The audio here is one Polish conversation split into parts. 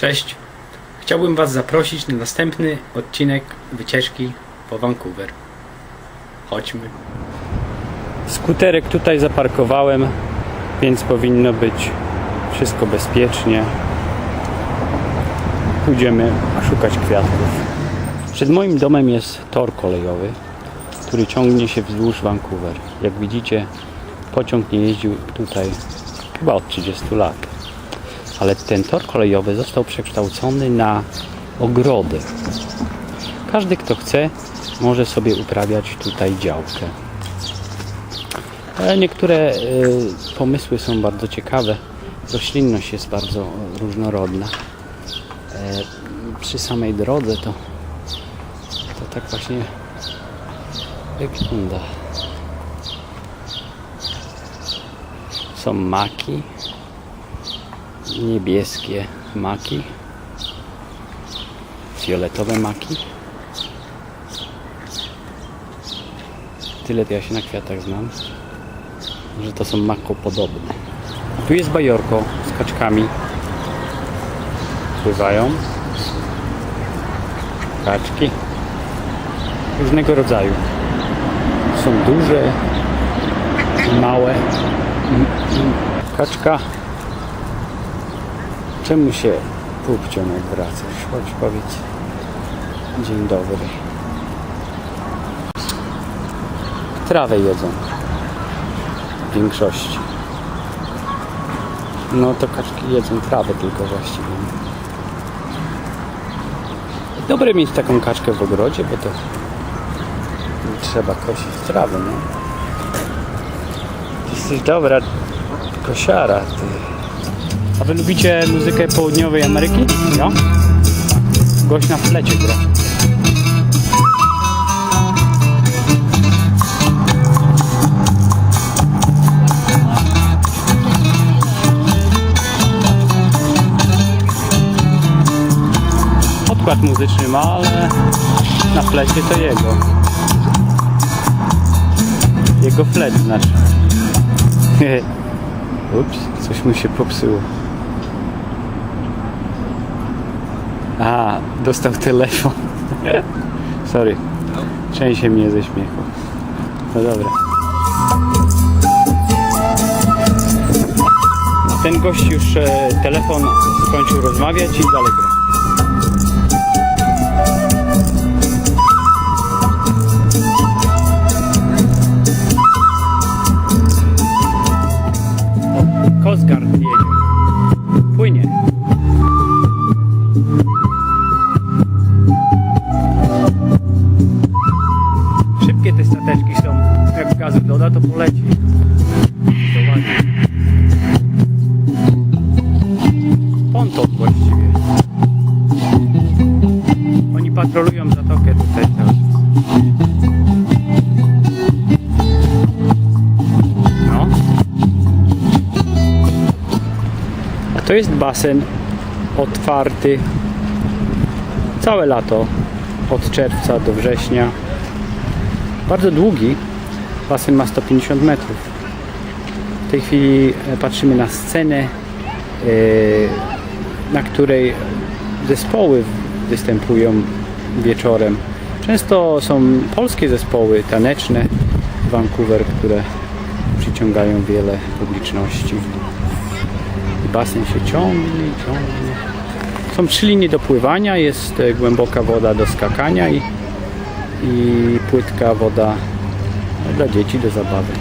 Cześć. Chciałbym Was zaprosić na następny odcinek wycieczki po Vancouver. Chodźmy. Skuterek tutaj zaparkowałem, więc powinno być wszystko bezpiecznie. Pójdziemy szukać kwiatków. Przed moim domem jest tor kolejowy, który ciągnie się wzdłuż Vancouver. Jak widzicie, pociąg nie jeździł tutaj chyba od 30 lat. Ale ten tor kolejowy został przekształcony na ogrody. Każdy, kto chce, może sobie uprawiać tutaj działkę. E, Niektóre e, pomysły są bardzo ciekawe. Roślinność jest bardzo różnorodna. E, Przy samej drodze to, to tak właśnie wygląda. Są maki, niebieskie maki, fioletowe maki. Tyle to ja się na kwiatach znam, że to są makopodobne. Tu jest bajorko z kaczkami. Pływają. Kaczki. Różnego rodzaju. Są duże, małe. Kaczka Czemu się pupcią jak wracasz? Chodź powiedz dzień dobry. Trawę jedzą. W większości. No to kaczki jedzą trawę tylko właściwie. Dobre mieć taką kaczkę w ogrodzie, bo to trzeba kosić trawę, no. Jesteś dobra kosiara, ty. A wy lubicie muzykę południowej Ameryki? No. Gość na flecie gra. Podkład muzyczny ma, ale na flecie to jego. Jego flet znaczy. Ups, coś mu się popsuło. A, dostał telefon. Sorry. Trzęsie mnie ze śmiechu. No dobra. Ten gość już e, telefon skończył rozmawiać i dalej gra. Kosgard jedzie. Płynie. Gazu doda, to poleci. To ładnie. Ponton właściwie. Oni patrolują zatokę tutaj czas. No. A to jest basen otwarty całe lato, od czerwca do września. Bardzo długi. Basen ma 150 metrów. W tej chwili e, patrzymy na scenę, e, na której zespoły występują wieczorem. Często są polskie zespoły taneczne w Vancouver, które przyciągają wiele publiczności. Basen się ciągnie, ciągnie. Są trzy linie do pływania, jest e, głęboka woda do skakania i, i płytka woda dla dzieci do zabawy.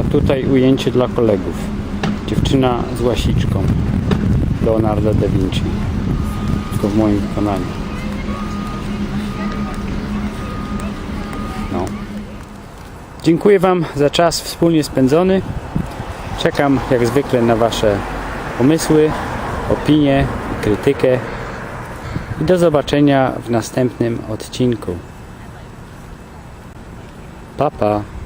A tutaj ujęcie dla kolegów. Dziewczyna z łasiczką Leonardo da Vinci. Tylko w moim wykonaniu. No. Dziękuję Wam za czas wspólnie spędzony. Czekam jak zwykle na Wasze pomysły, opinie, krytykę i do zobaczenia w następnym odcinku. Pa, pa.